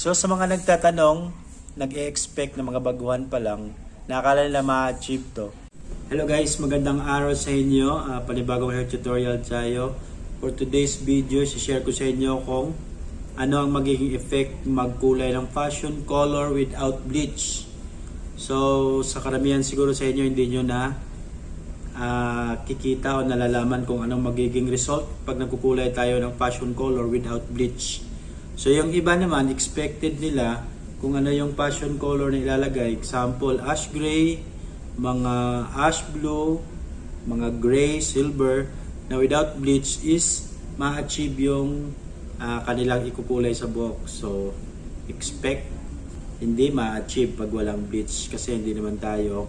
So sa mga nagtatanong, nag-e-expect na mga baguhan pa lang, nakakala nila ma-achieve to. Hello guys, magandang araw sa inyo. Uh, panibagong hair tutorial tayo. For today's video, share ko sa inyo kung ano ang magiging effect magkulay ng fashion color without bleach. So sa karamihan siguro sa inyo hindi nyo na ah, kikita o nalalaman kung anong magiging result pag nagkukulay tayo ng fashion color without bleach. So yung iba naman, expected nila kung ano yung fashion color na ilalagay. Example, ash gray, mga ash blue, mga gray, silver, na without bleach is ma-achieve yung ah, kanilang ikukulay sa buhok. So, expect hindi ma-achieve pag walang bleach kasi hindi naman tayo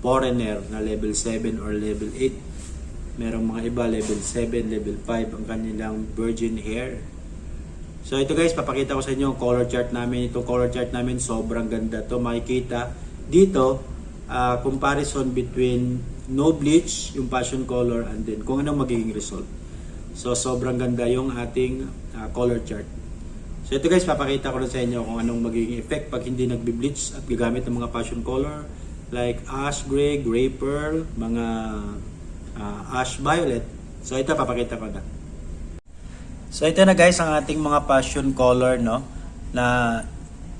foreigner na level 7 or level 8. Merong mga iba level 7, level 5 ang kanilang virgin hair. So ito guys, papakita ko sa inyo yung color chart namin. Itong color chart namin sobrang ganda to. Makikita dito ah, comparison between no bleach, yung passion color and then kung anong magiging result. So sobrang ganda yung ating ah, color chart. So ito guys, papakita ko rin sa inyo kung anong magiging effect pag hindi nagbe-bleach at gagamit ng mga passion color like ash gray, gray pearl, mga ah, ash violet. So ito papakita ko na. So ito na guys ang ating mga passion color no na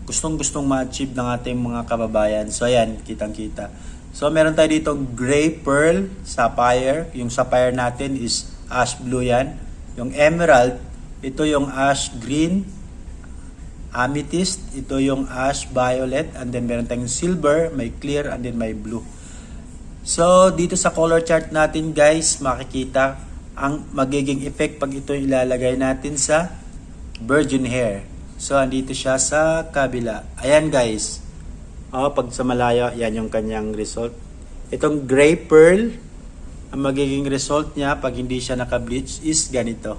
gustong-gustong ma-achieve ng ating mga kababayan. So ayan, kitang-kita. So meron tayo dito gray pearl, sapphire. Yung sapphire natin is ash blue yan. Yung emerald, ito yung ash green. Amethyst, ito yung ash violet. And then meron tayong silver, may clear, and then may blue. So dito sa color chart natin guys, makikita ang magiging effect pag ito ilalagay natin sa virgin hair. So, andito siya sa kabila. Ayan guys. Oh, pag sa malayo, yan yung kanyang result. Itong gray pearl, ang magiging result niya pag hindi siya naka-bleach is ganito.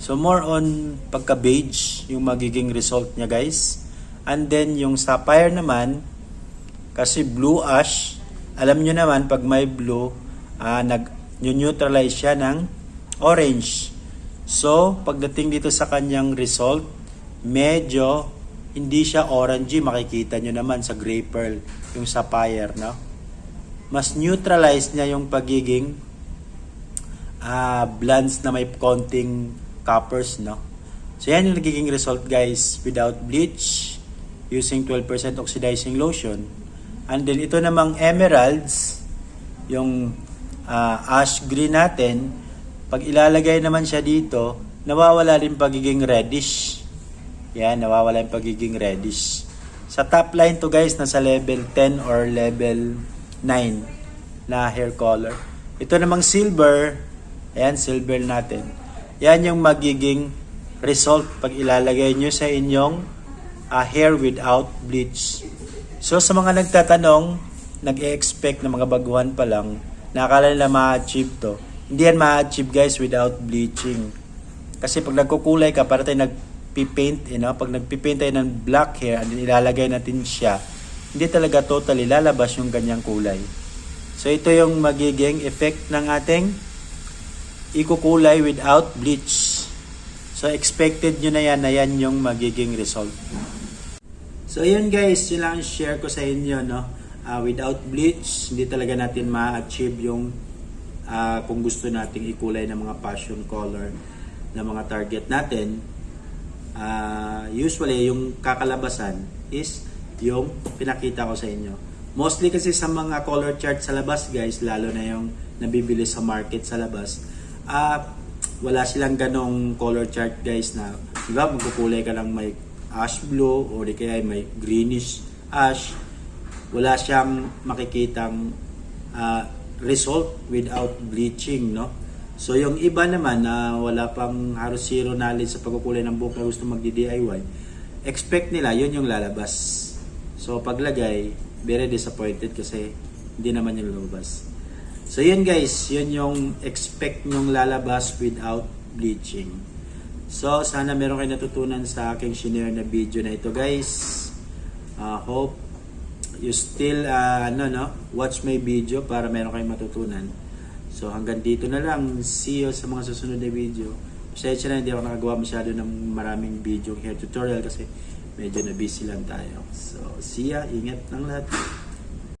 So, more on pagka-beige yung magiging result niya guys. And then, yung sapphire naman, kasi blue ash, alam nyo naman pag may blue, ah, nag-neutralize siya ng orange. So, pagdating dito sa kanyang result, medyo hindi siya orangey. Makikita nyo naman sa gray pearl, yung sapphire, no? Mas neutralize niya yung pagiging ah blondes na may konting coppers, no? So, yan yung nagiging result, guys, without bleach, using 12% oxidizing lotion. And then, ito namang emeralds, yung ah, ash green natin, pag ilalagay naman siya dito, nawawala rin pagiging reddish. Yan, nawawala yung pagiging reddish. Sa top line to guys, nasa level 10 or level 9 na hair color. Ito namang silver, ayan, silver natin. Yan yung magiging result pag ilalagay nyo sa inyong ah, hair without bleach. So sa mga nagtatanong, nag-e-expect na mga baguhan pa lang, nakakala nila ma-achieve to. Hindi yan ma-achieve guys without bleaching. Kasi pag nagkukulay ka, para tayo nagpipaint, you know, pag nagpipaint tayo ng black hair, and ilalagay natin siya, hindi talaga totally lalabas yung ganyang kulay. So ito yung magiging effect ng ating ikukulay without bleach. So expected nyo na yan na yan yung magiging result. So yun guys, yun lang ang share ko sa inyo no. Ah, without bleach, hindi talaga natin ma-achieve yung ah, kung gusto nating ikulay ng mga passion color ng mga target natin. Ah, usually yung kakalabasan is yung pinakita ko sa inyo. Mostly kasi sa mga color chart sa labas guys, lalo na yung nabibili sa market sa labas, ah wala silang ganong color chart guys na di ba magkukulay ka lang may ash blue o di kaya may greenish ash wala siyang makikitang ah, result without bleaching no so yung iba naman na wala pang halos zero knowledge sa pagkukulay ng buhok na gusto magdi-DIY expect nila yun yung lalabas so paglagay very disappointed kasi hindi naman yung lumabas So yun guys, yun yung expect nyong lalabas without bleaching. So sana meron kayo natutunan sa aking shinare na video na ito guys. Uh, hope you still uh, ano no, watch my video para meron kayong matutunan. So hanggang dito na lang. See you sa mga susunod na video. Pasensya na hindi ako nakagawa masyado ng maraming video hair tutorial kasi medyo na busy lang tayo. So, see ya. Ingat ng lahat.